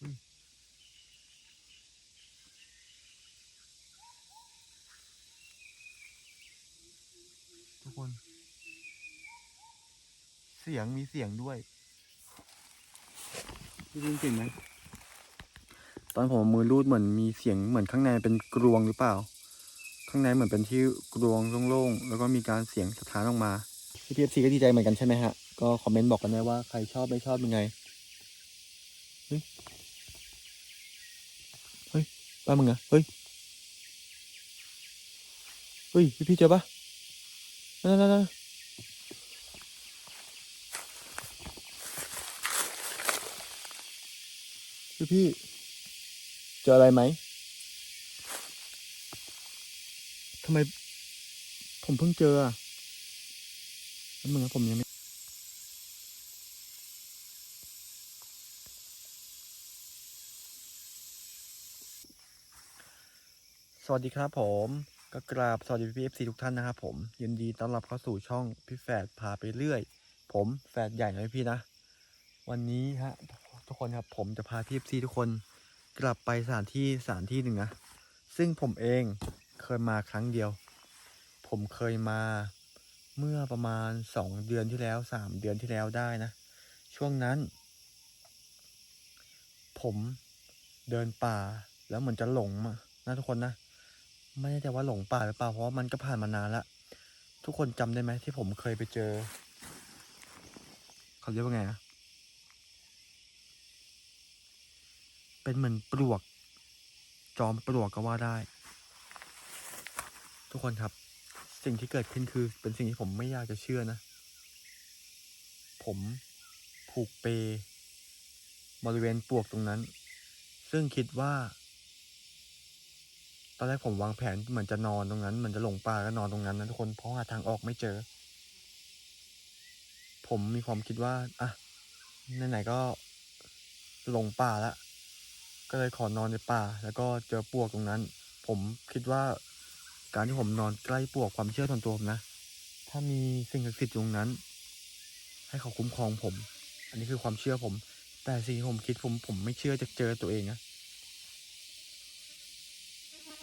อืมทุกคน เสียงมีเสียงด้วยได้ยินเสียงไหมตอนผมเอามือรูดเหมือนมีเสียงเหมือนข้างในเป็นกรวงหรือเปล่า ข้างในเหมือนเป็นที่กรวงโล่งๆแล้วก็มีการเสียงสะท้านออกมาพี่พีเอฟซีก็ดีใจเหมือนกันใช่ไหมฮะ ก็คอมเมนต์บอกกันได้ว่าใครชอบไม่ชอบยังไงเฮ้ยเฮ้ยป้ามึงอะเฮ้ย เฮ้ย พี่พี่เจอปะนั่นนั่นนั่นพี่พี่เจออะไรไหมทำไมผมเพิ่งเจออะแล้วมึงอะผมยังไม่ สวัสดีครับผมก็กราบสวัสดีพี่เอฟซีทุกท่านนะครับผมยินดีต้อนรับเข้าสู่ช่องพี่แฝดพาไปเรื่อย ผมแฝดใหญ่นะพี่นะ วันนี้ฮะทุกคนครับผมจะพาพี่เอฟซีทุกคนกลับไปสถานที่สถานที่หนึ่งนะซึ่งผมเองเคยมาครั้งเดียว ผมเคยมาเมื่อประมาณสองเดือนที่แล้วสามเดือนที่แล้วได้นะ ช่วงนั้น ผมเดินป่าแล้วเหมือนจะหลงอะนะทุกคนนะ ไม่แน่ใจว่าหลงป่าหรือเปล่าเพราะว่ามันก็ผ่านมานานละทุกคนจำได้ไหมที่ผมเคยไปเจอ เขาเรียกว่าไงอะเป็นเหมือนปลวก จอมปลวกก็ว่าได้ ทุกคนครับ สิ่งที่เกิดขึ้นคือ เป็นสิ่งที่ผมไม่อยากจะเชื่อนะ ผมผูกเปบริเวณปลวกตรงนั้น ซึ่งคิดว่า ตอนแรกผมวางแผนเหมือนจะนอนตรงนั้นเหมือนจะหลงป่าก็นอนตรงนั้นนะทุกคนเพราะหาทางออกไม่เจอ ผมมีความคิดว่าอะไหนๆก็หลงป่าละก็เลยขอนอนในป่า แล้วก็เจอปลวกตรงนั้น ผมคิดว่า การที่ผมนอนใกล้ปลวกความเชื่อส่วนตัวผมนะ ถ้ามีสิ่งศักดิ์สิทธิ์ตรงนั้น ให้เขาคุ้มครองผม อันนี้คือความเชื่อผม แต่สิ่งที่ผมคิดผมผมไม่เชื่อจะเจอตัวเองนะ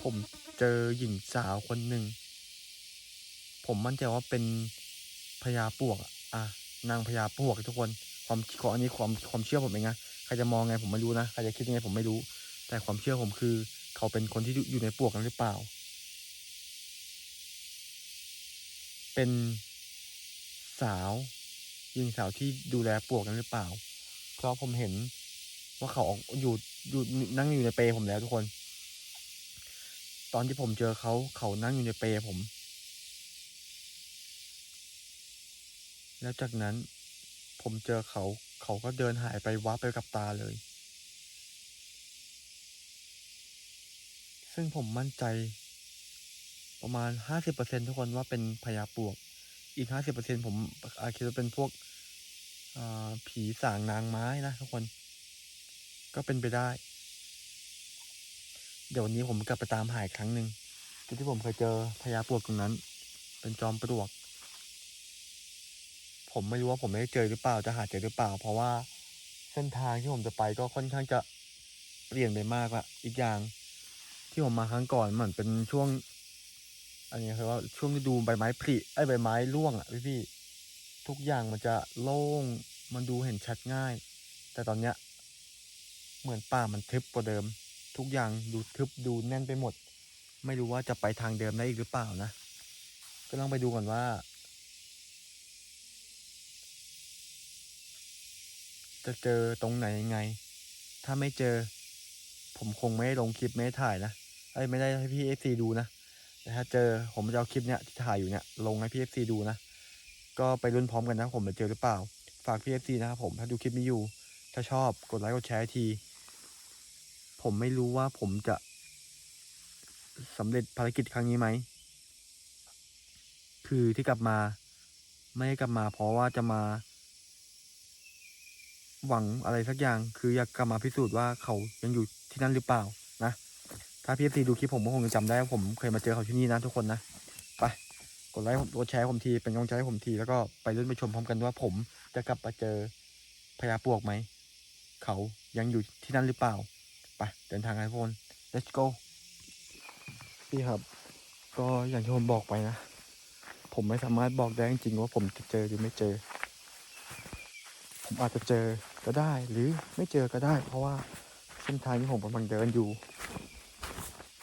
ผมเจอหญิงสาวคนหนึ่ง ผมมั่นใจว่าเป็นพญาปวกอะอะนางพญาปวกทุกคน ความขออันนี้ความความเชื่อผมเองนะใครจะมองไงผมไม่รู้นะใครจะคิดยังไงผมไม่รู้ แต่ความเชื่อผมคือ เขาเป็นคนที่อยู่ในปวกนั้นหรือเปล่า เป็นสาวหญิงสาวที่ดูแลปวกนั้นหรือเปล่า เพราะผมเห็นว่าเขาออยู่อยู่นั่งอยู่ในเปลผมแล้วทุกคน ตอนที่ผมเจอเขาเขานั่งอยู่ในเปลผม แล้วจากนั้นผมเจอเขาเขาก็เดินหายไปวับไปกับตาเลย ซึ่งผมมั่นใจ ประมาณห้าสิบเปอร์เซ็นทุกคนว่าเป็นพญาปวก อีกห้าสิบเปอร์เซ็นผมอาคิดว่าเป็นพวกผีสางนางไม้นะทุกคน ก็เป็นไปได้ เดี๋ยววันนี้ผมกลับไปตามหาอีกครั้งหนึ่งจุดที่ผมเคยเจอพญาปลวกตรงนั้น เป็นจอมปลวก ผมไม่รู้ว่าผมได้เจอหรือเปล่าจะหาเจอหรือเปล่า เพราะว่าเส้นทางที่ผมจะไปก็ค่อนข้างจะเปลี่ยนไปมากละอีกอย่างที่ผมมาครั้งก่อนเหมือนเป็นช่วง อันนี้คือว่าช่วงฤดูใบไม้ผลิไอ้ใบไม้ร่วงอะพี่พี่ๆทุกอย่างมันจะโล่งมันดูเห็นชัดง่าย แต่ตอนเนี้ยเหมือนป่ามันทึบกว่าเดิม ทุกอย่างดูทึบดูแน่นไปหมด ไม่รู้ว่าจะไปทางเดิมได้อีกหรือเปล่านะ ก็ต้องไปดูก่อนว่า จะเจอตรงไหนยังไง ถ้าไม่เจอ ผมคงไม่ลงคลิปไม่ถ่ายนะไอ้ไม่ได้ให้พี่เอฟซีดูนะแต่ถ้าเจอผมจะเอาคลิปเนี้ยที่ถ่ายอยู่เนี้ยลงให้พี่เอฟซีดูนะก็ไปรุ่นพร้อมกันนะผมจะเจอหรือเปล่า ฝากพี่เอฟซีนะครับผมถ้าดูคลิปนี้อยู่ ถ้าชอบกดไลค์กดแชร์ที ผมไม่รู้ว่าผมจะสำเร็จภารกิจครั้งนี้ไหม คือที่กลับมา ไม่ได้กลับมา เพราะว่าจะมา หวังอะไรสักอย่าง คืออยากกลับมาพิสูจน์ว่าเขายังอยู่ที่นั่นหรือเปล่านะ ถ้าพี่เอฟซีดูคลิปผมก็คงจะจำได้ว่าผมเคยมาเจอเขาที่นี่นะทุกคนนะ ไป กดไลค์กดแชร์ผมที เป็นกำลังใจให้ผมที แล้วก็ไปรุ่นไปชมพร้อมกันว่าผมจะกลับมาเจอพญาปลวกไหม เขายังอยู่ที่นั่นหรือเปล่า ไปเดินทางกันทุกคน let's go พี่ครับ ก็อย่างที่ผมบอกไปนะ ผมไม่สามารถบอกได้จริงๆว่าผมจะเจอหรือไม่เจอ ผมอาจจะเจอก็ได้หรือไม่เจอก็ได้ เพราะว่าเส้นทางที่ผมกำลังเดินอยู่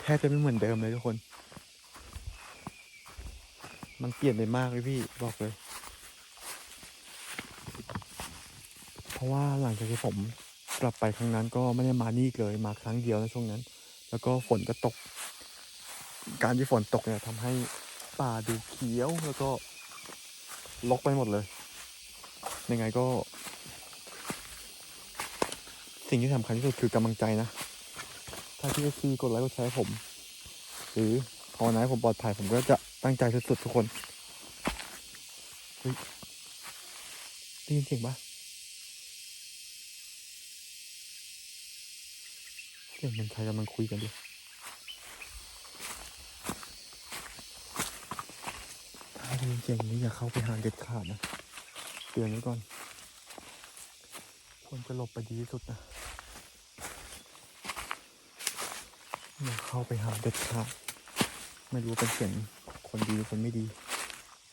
แทบจะไม่เหมือนเดิมเลยทุกคน มันเปลี่ยนไปมากเลยพี่บอกเลย เพราะว่าหลังจากที่ผม กลับไปครั้งนั้นก็ไม่ได้มานี่อีกเลยมาครั้งเดียวในช่วงนั้น แล้วก็ฝนก็ตก การที่ฝนตกเนี่ยทำให้ป่าดูเขียวแล้วก็ลกไปหมดเลย ยังไงก็ สิ่งที่สำคัญที่สุดคือกำลังใจนะ ถ้าพี่เอซีกดไลค์กดแชร์ผม หรือภาวนาให้ผมปลอดภัยผมก็จะตั้งใจสุดๆทุกคนเฮ้ยได้ยินเสียงปะ สียงเมันใครกำลังคุยกันดิถ้าได้ยินเสียงนี้อย่าเข้าไปหาเด็ดขาดนะเตือนไว้ก่อน ควรจะหลบไปดีที่สุดนะอย่าเข้าไปหาเด็ดขาด ไม่รู้เป็นเสียงคนดีหรือคนไม่ดี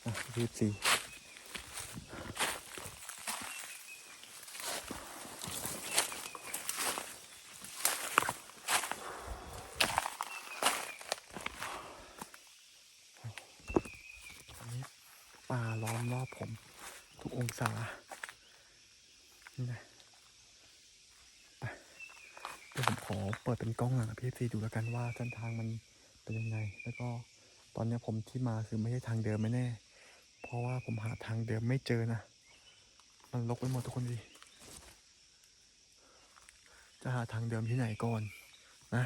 อะรีบสิ ป่าล้อมรอบผม ทุกองศา นี่นะไปเดี๋ยวผมขอเปิดเป็นกล้องหน่อยนะพี่ซีดูแล้วกันว่าเส้นทางมันเป็นยังไง แล้วก็ตอนนี้ผมที่มาคือไม่ใช่ทางเดิมไม่แน่ เพราะว่าผมหาทางเดิมไม่เจอนะ มันลกไปหมดทุกคนดิจะหาทางเดิมที่ไหนก่อนนะ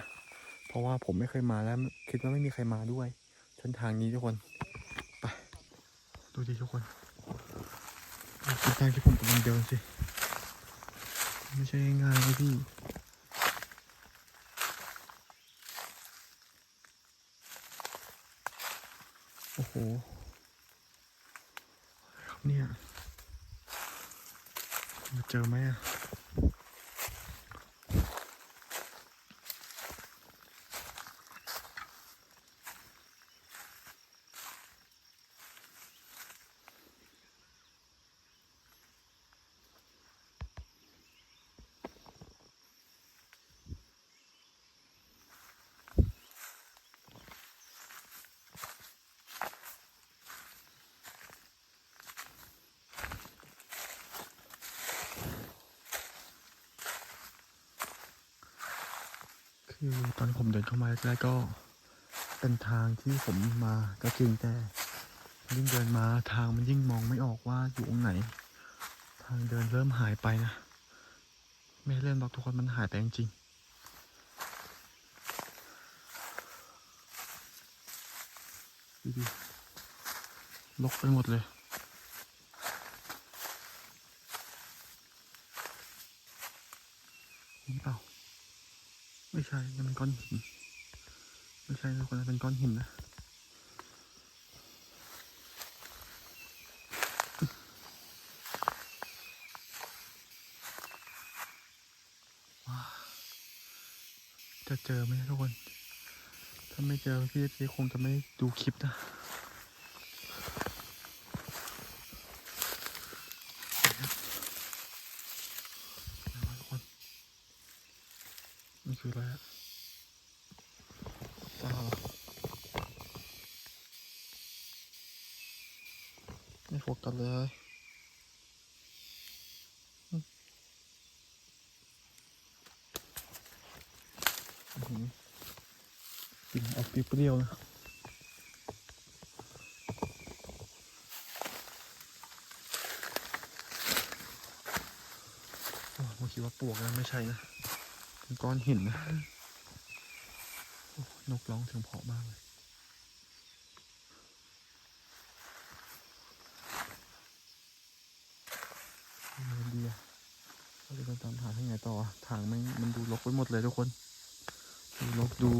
เพราะว่าผมไม่เคยมาแล้วคิดว่าไม่มีใครมาด้วยเส้นทางนี้ทุกคน ดูดิทุกคนเส้นทางที่ผมกำลังเดินสิ ไม่ใช่ง่ายๆเลยพี่โอ้โหครับเนี่ยมาเจอไหมอะ คือตอนผมเดินเข้ามาแรกก็เป็นทางที่ผมมาก็จริงแต่ยิ่งเดินมาทางมันยิ่งมองไม่ออกว่าอยู่ตรงไหน ทางเดินเริ่มหายไปนะ ไม่เล่นบอกทุกคนมันหายไปจริงๆดูดิลกไปหมดเลย นี่เปล่า ไม่ใช่นั่นมันก้อนหิน ไม่ใช่นะคนนั้นเป็นก้อนหินนะว้าจะเจอไหมทุกคน ถ้าไม่เจอพี่พี่คงจะไม่ดูคลิปนะไหนวะทุกคนนี่คืออะไรอะตาเหรอไม่โฟกัสเลยอืมอื้อหือกลิ่นออกเปรี้ยวๆนะโอ้ ผมคิดว่าปลวกนะไม่ใช่นะเป็นก้อนหินนะนกร้องเสียงเพาะมากเลยดีอะเราจะตามทางให้ไงต่อทางมันมันดูรกไปหมดเลยทุกคน ดูรกดู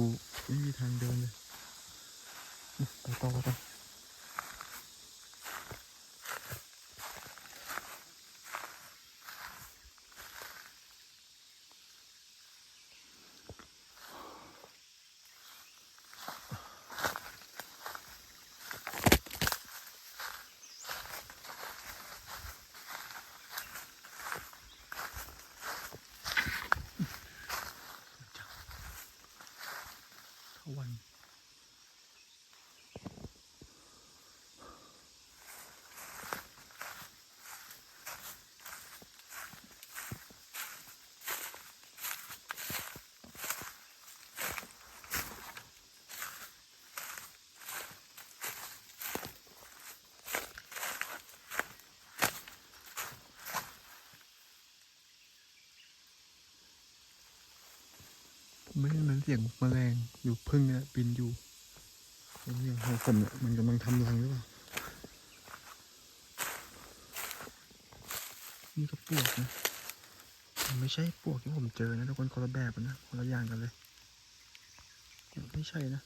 ไม่มีทางเดินเลยไปต่อไป ไม่งั้นเสียงแมลงอยู่พึ่งเนี่ยบินอยู่เป็นอย่างของผมเนี่ยมันกำลังทำรังหรือเปล่านี่ก็ปลวกนะมันไม่ใช่ปลวกที่ผมเจอนะทุกคนคนละแบบนะคนละอย่างกันเลย ไม่ใช่นะ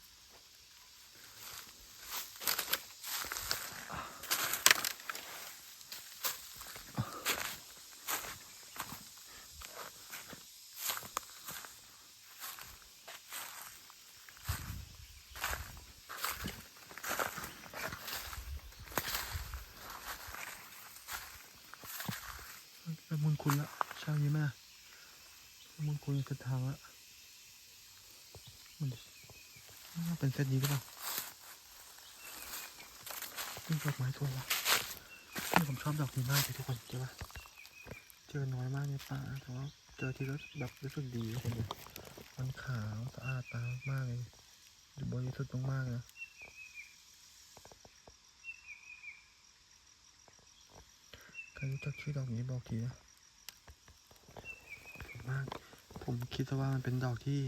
ไปมุนคุณละเช้านี้ไหมล่ะไปมุนคุณจะทางละมันน่าเป็นเส้นนี้หรือเปล่านี่ดอกไม้ตัวละ นี่ผมชอบดอกนี้มากเลยทุกคนเจอปะเจอน้อยมากในป่าแต่ว่าเจอทีก็แบบรู้สึกดีทุกคนเลยมันขาวสะอาดตามากเลยดูบริสุทธิ์มากๆนะใครรู้จักชื่อดอกนี้บอกทีนะมาก ผมคิดว่ามันเป็นดอกที่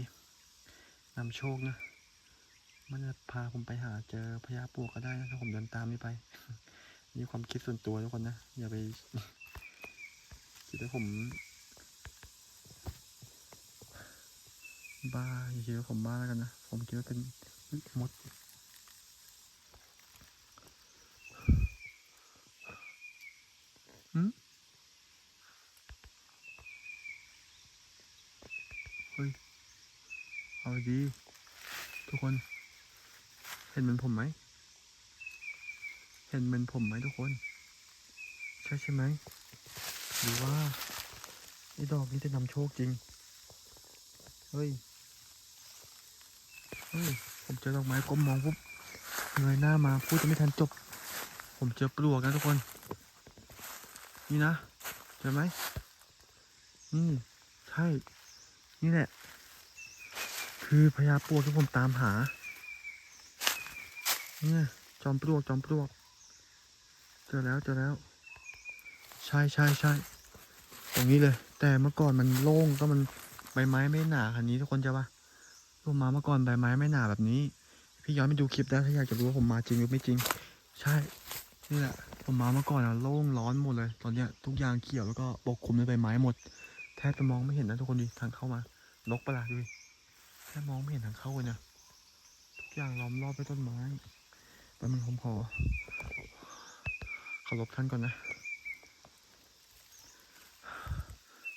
นำโชคนะ มันจะพาผมไปหาเจอพญาปลวกก็ได้นะถ้าผมเดินตามนี่ไป นี่ความคิดส่วนตัวทุกคนนะ อย่าไปคิดว่าผม บ้าอย่าคิดว่าผมบ้าแล้วกันนะ ผมคิดว่าเป็นมดหืมเอาดี ทุกคน เห็นเหมือนผมไหม เห็นเหมือนผมไหมทุกคน ใช่ใช่ไหมหรือว่าไอ้ดอกนี้จะนำโชคจริง เฮ้ย เฮ้ย ผมเจอดอกไม้ก้มมองปุ๊บเงยหน้ามาพูดจะไม่ทันจบ ผมเจอปลวกนะทุกคน นี่นะ เจอไหม นี่ ใช่ นี่แหละ คือพญาปลวกที่ผมตามหา เนี่ย จอมปลวก จอมปลวก เจอแล้วเจอแล้ว ใช่ใช่ใช่ตรงนี้เลย แต่เมื่อก่อนมันโล่งก็มันใบไม้ไม่หนาขนาดนี้ทุกคนจะปะลงมาเมื่อก่อนใบไม้ไม่หนาแบบนี้ พี่ย้อนไปดูคลิปได้ถ้าอยากจะรู้ว่าผมมาจริงหรือไม่จริง ใช่ นี่แหละผมมาเมื่อก่อนอะโล่งร้อนหมดเลย ตอนเนี้ยทุกอย่างเขียวแล้วก็ปกคลุมด้วยใบไม้หมด แทบจะมองไม่เห็นนะทุกคนดิทางเข้ามานกประหลาดดูดิแค่มองไม่เห็นทางเข้าเลยนะทุกอย่างล้อมรอบด้วยต้นไม้แป๊บนึงผมขอารพท่านก่อนนะ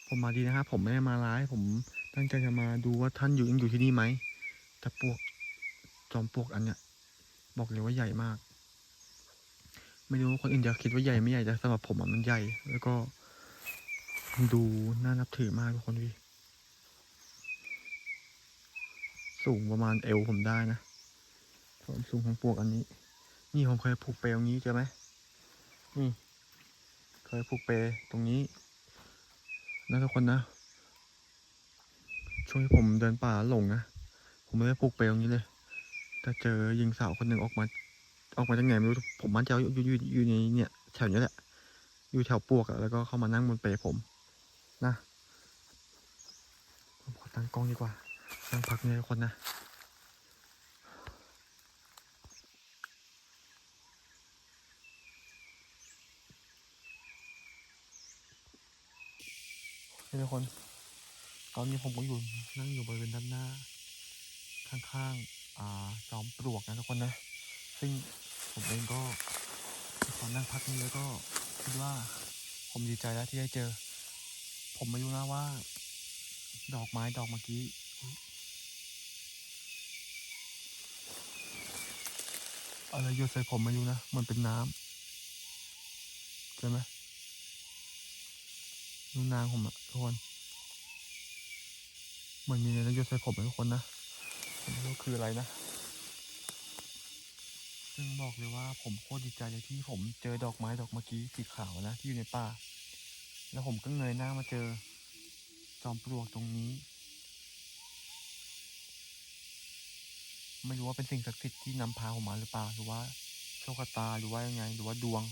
ผมมาดีนะครับผมไม่ได้มาร้าย ผมตั้งใจจะมาดูว่าท่านอยู่ยังอยู่ที่นี่ไหมแต่ปลวกจอมปลวกอันเนี้ยบอกเลยว่าใหญ่มาก ไม่รู้ว่าคนอื่นจะคิดว่าใหญ่ไม่ใหญ่แต่สำหรับผมอะมันใหญ่ แล้วก็ ดูน่านับถือมากทุกคนดูดิสูงประมาณเอวผมได้นะความสูงของปลวกอันนี้ นี่ผมเคยผูกเปลตรงนี้เจอไหม นี่ เคยผูกเปลตรงนี้นะทุกคนนะ ช่วงที่ผมเดินป่าหลงนะ ผมไม่ได้ผูกเปลตรงนี้เลยแต่เจอหญิงสาวคนหนึ่งออกมา ออกมาจากไหนไม่รู้ ผมมั่นใจว่าอยู่อยู่อยู่ในเนี่ยแถวนี้แหละ อยู่แถวปวกอะแล้วก็เข้ามานั่งบนเปลผม นะ ผมขอตั้งกล้องดีกว่า นั่งพักเนี่ยทุกคนนะ โอเค ทุกคน ตอนนี้ผมก็อยู่นั่งอยู่บริเวณด้านหน้า ข้างๆอ่าจอมปลวกนะทุกคนนะ ซึ่งผมเองก็ขอนั่งพักนี้แล้วก็คิดว่าผมดีใจแล้วที่ได้เจอ ผมไม่รู้นะว่า ดอกไม้ดอกเมื่อกี้อะไรโยนใส่ผมไม่รู้นะ มันเป็นน้ำใช่ไหม นูนางผมอะทุกคนเหมือนมีอะไรยนใส่ผมอะทุกคนนะไม่รู้คืออะไรนะ ซึ่งบอกเลยว่าผมโคตรดีใจเลยที่ผมเจอดอกไม้ดอกเมื่อกี้สีขาวนะที่อยู่ในป่า แล้วผมก็เงยหน้ามาเจอ จอมปลวกตรงนี้ ไม่รู้ว่าเป็นสิ่งศักดิ์สิทธิ์ที่นำพาผมมาหรือเปล่าหรือว่าโชคชะตาหรือว่ายังไงหรือว่าดวง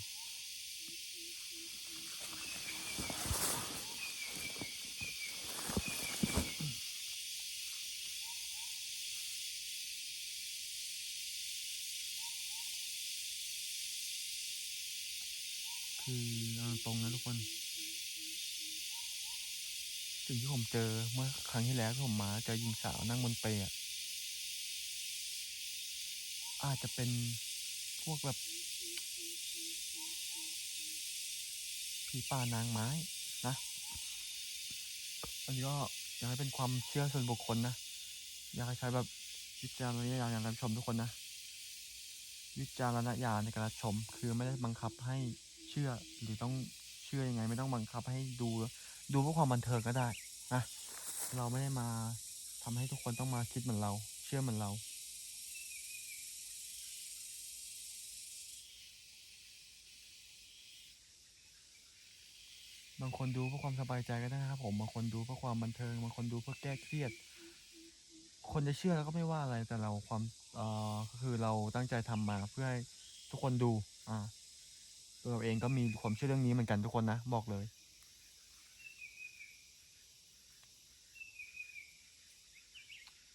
คือเอาตรงนะทุก คน สิ่งที่ผมเจอเมื่อครั้งที่แล้วที่ผมมาเจอหญิงสาวนั่งบนเปลอะอาจจะเป็นพวกแบบผีป่านางไม้นะอันนี้ก็อยากให้เป็นความเชื่อส่วนบุคคลนะอยากให้ใช้แบบวิจารณญาณในการชมทุกคนนะ วิจารณญาณในการรับชมคือไม่ได้บังคับให้เชื่อหรือต้อง ชื่อยังไง ไม่ต้องบังคับให้ดูดูเพื่อความบันเทิงก็ได้นะเราไม่ได้มาทำให้ทุกคนต้องมาคิดเหมือนเรา เชื่อเหมือนเราบางคนดูเพื่อความสบายใจก็ได้นะครับผมบางคนดูเพื่อความบันเทิงบางคนดูเพื่อแก้เครียด คนจะเชื่อแล้วก็ไม่ว่าอะไรแต่เราความเอ่อคือเราตั้งใจทำมาเพื่อให้ทุกคนดูอ่า ตัวเราเองก็มีความเชื่อเรื่องนี้เหมือนกันทุกคนนะ บอกเลย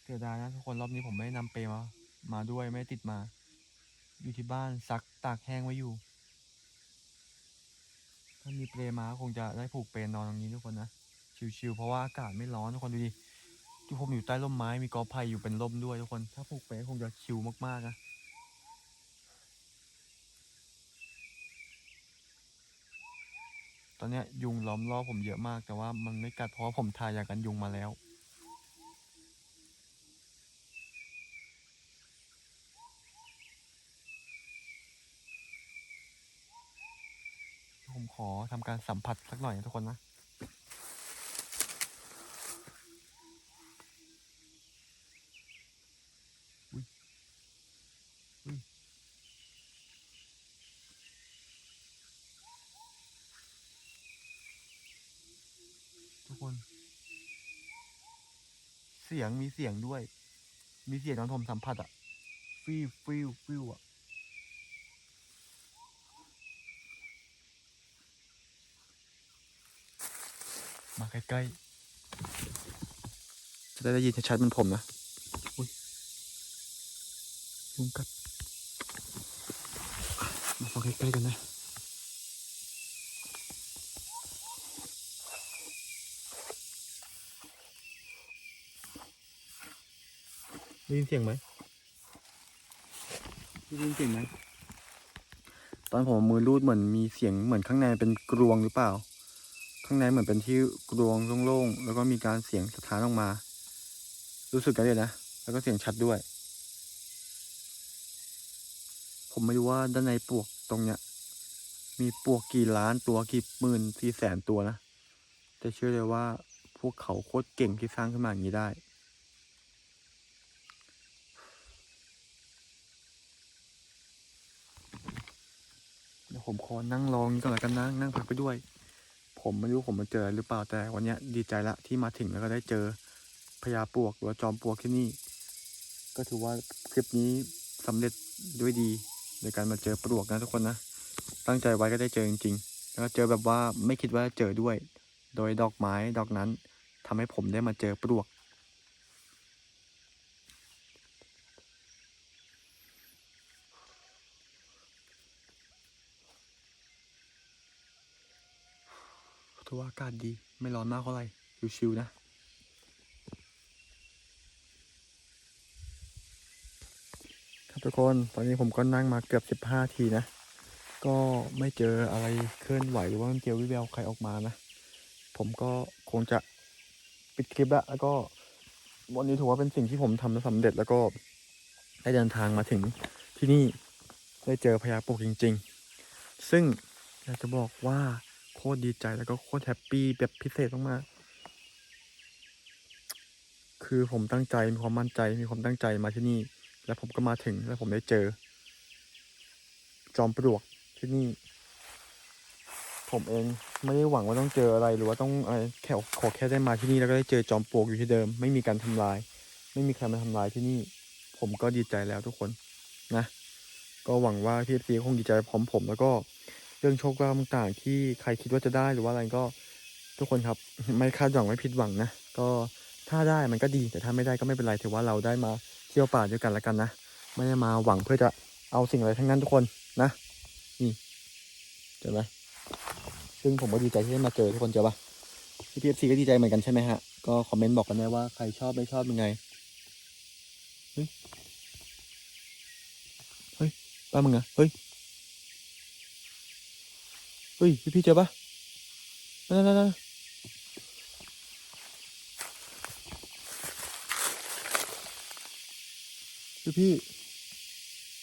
เสียดายนะทุกคนรอบนี้ผมไม่ได้นำเปร์มา มาด้วยไม่ติดมา อยู่ที่บ้านซักตากแห้งไว้อยู่ ถ้ามีเปร์มาคงจะได้ผูกเปร์นอนตรงนี้ทุกคนนะ ชิวๆเพราะว่าอากาศไม่ร้อนทุกคนดูดิที่ผมอยู่ใต้ร่มไม้มีกอไผ่อยู่เป็นร่มด้วยทุกคน ถ้าผูกเปร์คงจะชิวมากๆนะ ตอนนี้ยุงล้อมรอบผมเยอะมาก แต่ว่ามันไม่กัดเพราะผมทายากันยุงมาแล้ว ผมขอทำการสัมผัสสักหน่อยนะทุกคนนะ อุ๊ยอุ๊ยทุกคน เสีย งมีเสียงด้วย มีเสียงตอนผมสัมผัสอะฟิวฟิวฟิวอะมาใกล้ๆ จะได้ได้ยินชัดๆเหมันผมนะอุ้ยยุงกัด มาฟังใกล้ๆกันนะ ได้ยินเสียงไหมได้ยินเสียงไหมตอนผมเอามือรูดเหมือนมีเสียงเหมือนข้างในเป็นกรวงหรือเปล่า ข้างในเหมือนเป็นที่กรวงโล่งๆแล้วก็มีการเสียงสะท้านออกมา รู้สึกกันเลยนะแล้วก็เสียงชัดด้วย ผมไม่รู้ว่าด้านในปลวกตรงเนี้ย มีปลวกกี่ล้านตัวกี่หมื่นกี่แสนตัวนะแต่เชื่อเลยว่าพวกเขาโคตรเก่งที่สร้างขึ้นมาอย่างนี้ได้ เดี๋ยว ผมขอนั่งรองนี้ก่อนแล้วกันนะนั่งพักไปด้วย ผมไม่รู้ผมมาเจอหรือเปล่าแต่วันนี้ดีใจละที่มาถึงแล้วก็ได้เจอพญาปลวกหรือจอมปลวกที่นี่ ก็ถือว่าคลิปนี้สำเร็จด้วยดีในการมาเจอปลวกนะทุกคนนะ ตั้งใจไว้ก็ได้เจอจริงๆ แล้วก็เจอแบบว่าไม่คิดว่าจะเจอด้วย โดยดอกไม้ดอกนั้นทำให้ผมได้มาเจอปลวก ว่าอากาศดีไม่ร้อนมากเท่าไหร่ชิวๆนะครับทุกคนตอนนี้ผมก็นั่งมาเกือบสิบห้าทีนะ ก็ไม่เจออะไรเคลื่อนไหวหรือว่ามันเจอวิแววใครออกมานะ ผมก็คงจะปิดคลิปละแล้วก็วันนี้ถือว่าเป็นสิ่งที่ผมทำสำเร็จแล้วก็ได้เดินทางมาถึงที่นี่ได้เจอพญาปวกจริง ๆ ซึ่งอยากจะบอกว่า ตรดีใจแล้วก็โคตรแฮปปี้แบบพิเศษมากๆคือผมตั้งใจมีความมั่นใจมีความตั้งใจมาที่นี่ แล้วผมก็มาถึงแล้วผมได้เจอ จอมปลวกที่นี่ ผมเองไม่ได้หวังว่าต้องเจออะไรหรือว่าต้องอะไรแค่ขอแค่ได้มาที่นี่แล้วก็ได้เจอจอมปลวกอยู่ที่เดิม ไม่มีการทำลาย ไม่มีใครมาทำลายที่นี่ ผมก็ดีใจแล้วทุกคนนะ ก็หวังว่าพี่พีคงดีใจพร้อมผมแล้วก็ เรื่องโชคลาภต่างๆ ที่ใครคิดว่าจะได้หรือว่าอะไรก็ทุกคนครับไม่คาดหวังไม่ผิดหวังนะก็ถ้าได้มันก็ดีแต่ถ้าไม่ได้ก็ไม่เป็นไรถือว่าเราได้มาเที่ยวป่าด้วยกันแล้วกันนะไม่ได้มาหวังเพื่อจะเอาสิ่งอะไรทั้งนั้นทุกคนนะนี่เห็นไหมซึ่งผมก็ดีใจที่ได้มาเจอทุกคนเจอปะพี่พีเอฟซีก็ดีใจเหมือนกันใช่ไหมฮะก็คอมเมนต์บอกกันได้ว่าใครชอบไม่ชอบยังไงเฮ้ยเฮ้ยป้ามึงอะเฮ้ย เฮ้ยพี่พี่เจอปะนั่นนั่นนั่นพี่พี่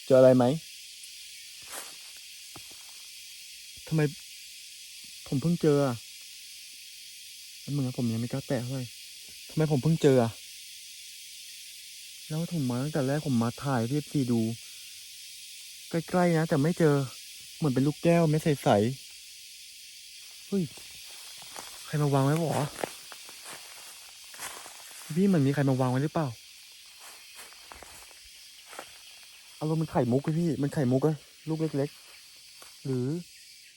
เจออะไรไหมทำไม ผมเพิ่งเจออะแล้วมึงอะผมยังไม่กล้าแตะเท่าไหร่ทำไมผมเพิ่งเจออะแล้วผมมาตั้งแต่แรกผมมาถ่ายพี่พีดู ใกล้ๆนะแต่ไม่เจอ เหมือนเป็นลูกแก้วไม่ใสๆเฮ้ย ใครมาวางไว้บอพี่เหมือนมีใครมาวางไว้หรือเปล่าอารมณ์มันไข่มุกเลยพี่ มันไข่มุกเลยลูกเล็ก ๆ หรือ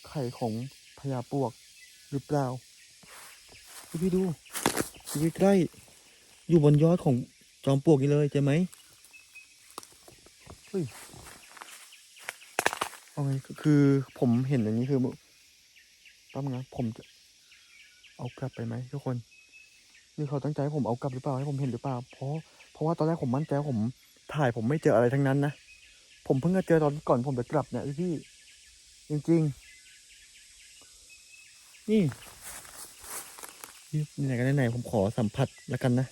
ไข่ของพญาปวกหรือเปล่าพี่พี่ดูอยู่ใกล้ อยู่บนยอดของจอมปลวกนี่เลยเจอไหมเฮ้ยเอาไงคือผมเห็นอย่างนี้คือ ป๊บนึงนะผมจะเอากลับไปไหมทุกคนนี่เขาตั้งใจให้ผมเอากลับหรือเปล่าให้ผมเห็นหรือเปล่า เพราะเพราะว่าตอนแรกผมมั่นใจผมถ่ายผมไม่เจออะไรทั้งนั้นนะผมเพิ่งจะเจอตอนก่อนผมจะกลับเนี่ยพี่จริงๆ นี่นี่ไหนกันไหนผมขอสัมผัสแล้วกันนะ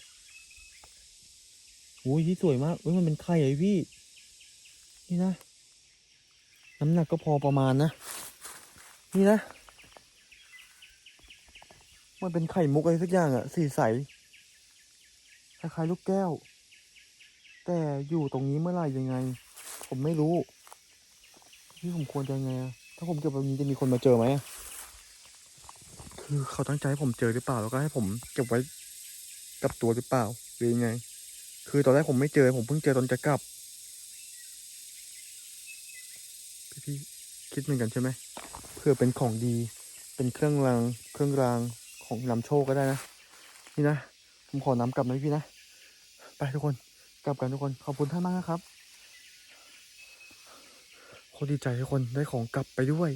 โอ้ยที่สวยมากเฮ้ยมันเป็นไข่ไอพี่ นี่นะ น้ำหนักก็พอประมาณนะ นี่นะ มันเป็นไข่มุกอะไรสักอย่างอะสีใสคล้ายๆลูกแก้ว แต่อยู่ตรงนี้เมื่อไหร่ยังไง ผมไม่รู้พี่ผมควรจะยังไงถ้าผมเก็บแบบนี้จะมีคนมาเจอไหมคือเขาตั้งใจให้ผมเจอหรือเปล่าแล้วก็ให้ผมเก็บไว้กับตัวหรือเปล่าหรือยังไง คือตอนแรกผมไม่เจอ ผมเพิ่งเจอตอนจะกลับพี่พี่คิดเหมือนกันใช่ไหมเพื่อเป็นของดี เป็นเครื่องราง เครื่องราง ของนำโชคก็ได้นะ นี่นะ ผมขอนำกลับนะพี่นะ ไปทุกคน กลับกันทุกคน ขอบคุณท่านมากนะครับ โคตรดีใจทุกคนได้ของกลับไปด้วย